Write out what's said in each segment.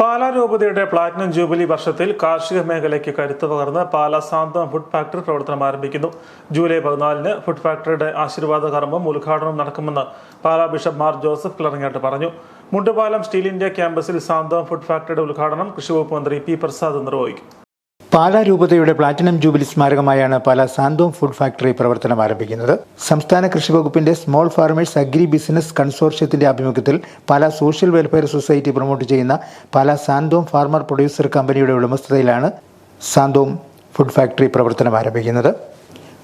പാലാ രൂപതയുടെ platinum jubilee വർഷത്തിൽ കാർഷിക മേഖലയ്ക്ക് കരുത്ത് പകർന്ന് പാലാ സാന്തം ഫുഡ് ഫാക്ടറി പ്രവർത്തനം ആരംഭിക്കുന്നു. ജൂലൈ പതിനാലിന് ഫുഡ് ഫാക്ടറിയുടെ ആശീർവാദ കർമ്മം ഉദ്ഘാടനം നടക്കുമെന്ന് പാലാ ബിഷപ്പ് മാർ ജോസഫ് കിളറങ്ങാട്ട് പറഞ്ഞു. മുണ്ടുപാലം സ്റ്റീൽ ഇന്ത്യ ക്യാമ്പസിൽ സാന്തം ഫുഡ് ഫാക്ടറിയുടെ ഉദ്ഘാടനം കൃഷിവകുപ്പ് മന്ത്രി പി പ്രസാദ് നിർവഹിക്കും. പാലാ രൂപതയുടെ പ്ലാറ്റിനം ജൂബിലി സ്മാരകമായാണ് പാലാ സാന്തോം ഫുഡ് ഫാക്ടറി പ്രവർത്തനം ആരംഭിക്കുന്നത്. സംസ്ഥാന കൃഷി വകുപ്പിന്റെ സ്മോൾ ഫാർമേഴ്സ് അഗ്രി ബിസിനസ് കൺസോർഷ്യത്തിന്റെ ആഭിമുഖ്യത്തിൽ Pala social welfare society promote ചെയ്യുന്ന പാലാ സാന്തോം ഫാർമർ പ്രൊഡ്യൂസർ കമ്പനിയുടെ ഉടമസ്ഥതയിലാണ് സാന്തോം ഫുഡ് ഫാക്ടറി പ്രവർത്തനം ആരംഭിക്കുന്നത്.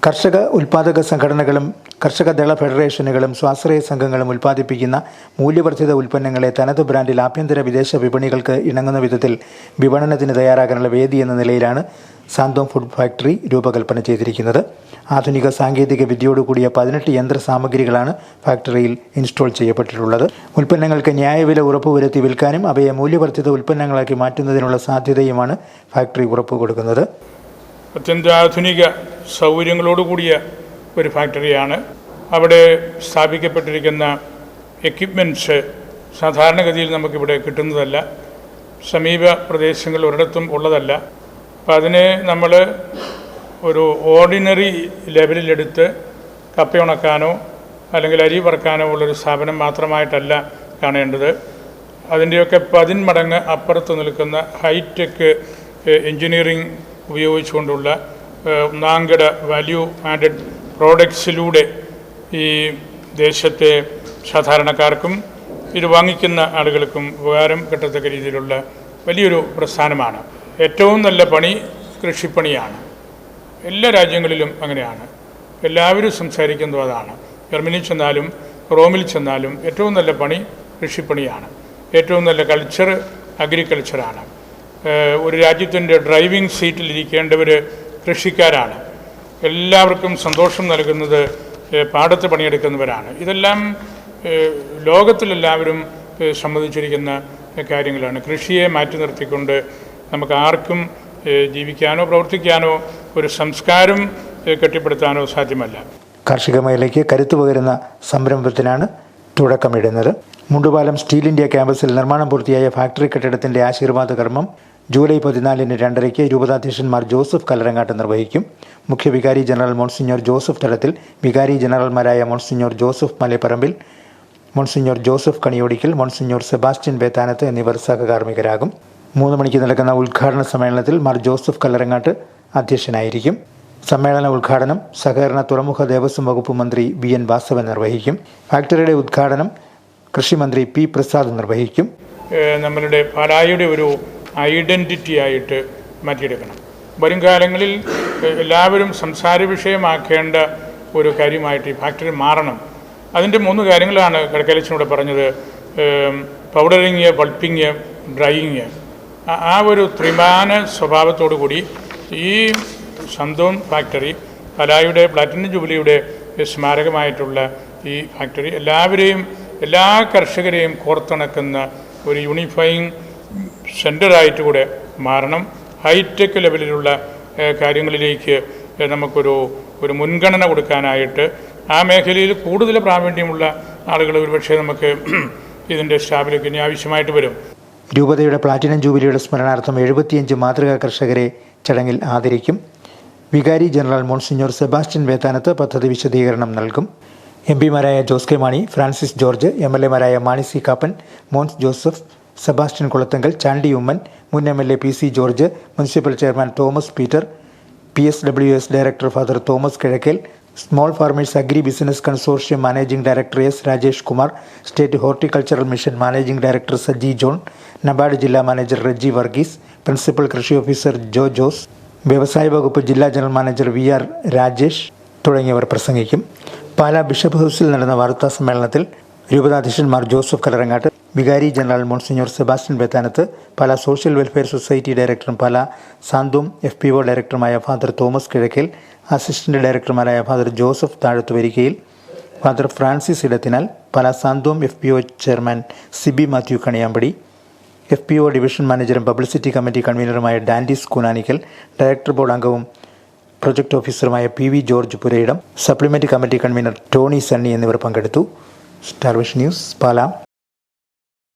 കർഷക ഉൽപാദക സംഘടനകളും കർഷക ദള ഫെഡറേഷനുകളും സ്വാശ്രയ സംഘങ്ങളും ഉൽപ്പാദിപ്പിക്കുന്ന മൂല്യവർദ്ധിത ഉൽപ്പന്നങ്ങളെ തനത് ബ്രാൻഡിൽ ആഭ്യന്തര വിദേശ വിപണികൾക്ക് ഇണങ്ങുന്ന വിധത്തിൽ വിപണനത്തിന് തയ്യാറാകാനുള്ള വേദി എന്ന നിലയിലാണ് സാന്തോം ഫുഡ് ഫാക്ടറി രൂപകൽപ്പന ചെയ്തിരിക്കുന്നത്. ആധുനിക സാങ്കേതിക വിദ്യയോടുകൂടിയ പതിനെട്ട് യന്ത്ര സാമഗ്രികളാണ് ഫാക്ടറിയിൽ ഇൻസ്റ്റാൾ ചെയ്യപ്പെട്ടിട്ടുള്ളത്. ഉൽപ്പന്നങ്ങൾക്ക് ന്യായവില ഉറപ്പുവരുത്തി വിൽക്കാനും അവയെ മൂല്യവർദ്ധിത ഉൽപ്പന്നങ്ങളാക്കി മാറ്റുന്നതിനുള്ള സാധ്യതയുമാണ് ഫാക്ടറി ഉറപ്പ് കൊടുക്കുന്നത് അത്യന്താധുനിക സൗകര്യങ്ങളോടുകൂടിയ ഒരു ഫാക്ടറിയാണ്. അവിടെ സ്ഥാപിക്കപ്പെട്ടിരിക്കുന്ന എക്യുപ്മെന്റ്സ് സാധാരണഗതിയിൽ നമുക്കിവിടെ കിട്ടുന്നതല്ല. സമീപ പ്രദേശങ്ങൾ ഒരിടത്തും ഉള്ളതല്ല. അപ്പോൾ അതിനെ നമ്മൾ ഒരു ഓർഡിനറി ലെവലിലെടുത്ത് കപ്പ ഉണക്കാനോ അല്ലെങ്കിൽ അരി വറുക്കാനോ ഉള്ളൊരു സ്ഥാപനം മാത്രമായിട്ടല്ല കാണേണ്ടത്. അതിന്റെയൊക്കെ പതിന്മടങ്ങ് അപ്പുറത്ത് നിൽക്കുന്ന ഹൈടെക് എൻജിനീയറിംഗ് ഉപയോഗിച്ചുകൊണ്ടുള്ള ഒന്നാംകിട വാല്യൂ ആഡഡ് പ്രോഡക്ട്സിലൂടെ ഈ ദേശത്തെ സാധാരണക്കാർക്കും ഇത് വാങ്ങിക്കുന്ന ആളുകൾക്കും ഉപകാരം കിട്ടത്തക്ക രീതിയിലുള്ള വലിയൊരു പ്രസ്ഥാനമാണ്. ഏറ്റവും നല്ല പണി കൃഷിപ്പണിയാണ്. എല്ലാ രാജ്യങ്ങളിലും അങ്ങനെയാണ്. എല്ലാവരും സംസാരിക്കുന്നതും അതാണ്. ജർമ്മനിയിൽ ചെന്നാലും റോമിൽ ചെന്നാലും ഏറ്റവും നല്ല പണി കൃഷിപ്പണിയാണ്. ഏറ്റവും നല്ല കൾച്ചർ അഗ്രികൾച്ചറാണ് ഒരു രാജ്യത്തിന്റെ ഡ്രൈവിംഗ് സീറ്റിൽ ഇരിക്കേണ്ടവർ കൃഷിക്കാരാണ്. എല്ലാവർക്കും സന്തോഷം നൽകുന്നത് പാടത്ത് പണിയെടുക്കുന്നവരാണ്. ഇതെല്ലാം ലോകത്തിലെല്ലാവരും സമ്മതിച്ചിരിക്കുന്ന കാര്യങ്ങളാണ്. കൃഷിയെ മാറ്റി നിർത്തിക്കൊണ്ട് നമുക്ക് ആർക്കും ജീവിക്കാനോ പ്രവർത്തിക്കാനോ ഒരു സംസ്കാരം കെട്ടിപ്പടുത്താനോ സാധ്യമല്ല. കാർഷിക മേഖലയ്ക്ക് കരുത്തു പകരുന്ന സംരംഭത്തിനാണ് തുടക്കമിടുന്നത്. മുണ്ടുപാലം സ്റ്റീൽ ഇന്ത്യ ക്യാമ്പസിൽ നിർമ്മാണം പൂർത്തിയായ ഫാക്ടറി കെട്ടിടത്തിന്റെ ആശീർവാദ കർമ്മം ജൂലൈ പതിനാലിന് രണ്ടരയ്ക്ക് രൂപതാധ്യക്ഷന്മാർ ജോസഫ് കല്ലറങ്ങാട്ട് നിർവഹിക്കും. മുഖ്യ വികാരി ജനറൽ മോൺസിഞ്ഞോർ ജോസഫ് തലത്തിൽ വികാരി ജനറൽമാരായ monsignor Joseph Malaparambil monsignor Joseph Kaniyodickal monsignor Sebastian Bethanath എന്നിവർ സഹകാർമ്മികരാകും. മൂന്ന് മണിക്ക് നടക്കുന്ന ഉദ്ഘാടന സമ്മേളനത്തിൽ മാർ ജോസഫ് കല്ലറങ്ങാട്ട് അധ്യക്ഷനായിരിക്കും. സമ്മേളന ഉദ്ഘാടനം സഹകരണ തുറമുഖ ദേവസ്വം വകുപ്പ് മന്ത്രി വി എൻ വാസവൻ നിർവഹിക്കും. ഫാക്ടറിയുടെ ഉദ്ഘാടനം കൃഷിമന്ത്രി പി പ്രസാദ് നിർവഹിക്കും. നമ്മളുടെ പാലായുടെ ഒരു ഐഡന്റിറ്റി ആയിട്ട് മാറ്റിയെടുക്കണം. വരും കാലങ്ങളിൽ എല്ലാവരും സംസാര വിഷയമാക്കേണ്ട ഒരു കാര്യമായിട്ട് ഈ ഫാക്ടറി മാറണം. അതിന്റെ മൂന്ന് കാര്യങ്ങളാണ് കിടക്കലച്ചനോട് പറഞ്ഞത്. Powdering pulping drying. ആ ഒരു ത്രിമാന സ്വഭാവത്തോടു കൂടി ഈ സന്തോൺ ഫാക്ടറി കലായുടെ പ്ലാറ്റിനം ജൂബിലിയുടെ സ്മാരകമായിട്ടുള്ള ഈ ഫാക്ടറി എല്ലാവരെയും എല്ലാ കർഷകരെയും കോർത്തിണക്കുന്ന ഒരു യൂണിഫൈങ് സെന്ററായിട്ട് കൂടെ മാറണം. ഹൈടെക് ലെവലിലുള്ള കാര്യങ്ങളിലേക്ക് നമുക്കൊരു ഒരു മുൻഗണന കൊടുക്കാനായിട്ട് ആ മേഖലയിൽ കൂടുതൽ പ്രാവീണ്യമുള്ള ആളുകൾ ഒരുപക്ഷെ നമുക്ക് ഇതിന്റെ സ്റ്റാഫിലേക്ക് ഇനി ആവശ്യമായിട്ട് വരും. രൂപതയുടെ പ്ലാറ്റിനം ജൂബിലിയുടെ സ്മരണാർത്ഥം എഴുപത്തിയഞ്ച് മാതൃകാ കർഷകരെ ചടങ്ങിൽ ആദരിക്കും. വികാരി ജനറൽ മോൺസിഞ്ഞോർ സെബാസ്റ്റ്യൻ വേത്താനത്ത് പദ്ധതി വിശദീകരണം നൽകും. M പിമാരായ Jose K Mani Francis George M L എമാരായ Mani C Kappan Mons Joseph Sebastian Kulathunkal Chandy Oommen മുൻ M L A P C George municipal chairman Thomas Peter P S W S director father Thomas Kizhakkel small farmers agri business consortium managing director S Rajesh Kumar state horticultural mission managing director Saji John NABARD ജില്ലാ manager Reji Varghese principal കൃഷി officer Jo Jose വ്യവസായ വകുപ്പ് ജില്ലാ general manager V R Rajesh തുടങ്ങിയവർ പ്രസംഗിക്കും. Pala bishop ഹൗസിൽ നടന്ന വാർത്താ സമ്മേളനത്തിൽ രൂപതാധ്യക്ഷന്മാർ ജോസഫ് കലറങ്ങാട്ട് വികാരി ജനറൽ മോൺസിഞ്ഞോർ സെബാസ്റ്റ്യൻ ബെത്താനത്ത് പല സോഷ്യൽ വെൽഫെയർ സൊസൈറ്റി ഡയറക്ടറും പല സാന്തും എഫ് പി ഒ ഡയറക്ടറുമായ father Thomas Kizhakkel assistant ഡയറക്ടർമാരായ father Joseph Thazhathuvarikayil father Francis Edathinal Pala Santhom F P O chairman Sibi Mathew Kaniyampadi F P O division മാനേജറും publicity committee കൺവീനറുമായ Dandis Koonanickal director board അംഗവും project ഓഫീസറുമായ P V George Purayidam supplement committee convenor Tony Sunny എന്നിവർ പങ്കെടുത്തു. Starvision news Pala.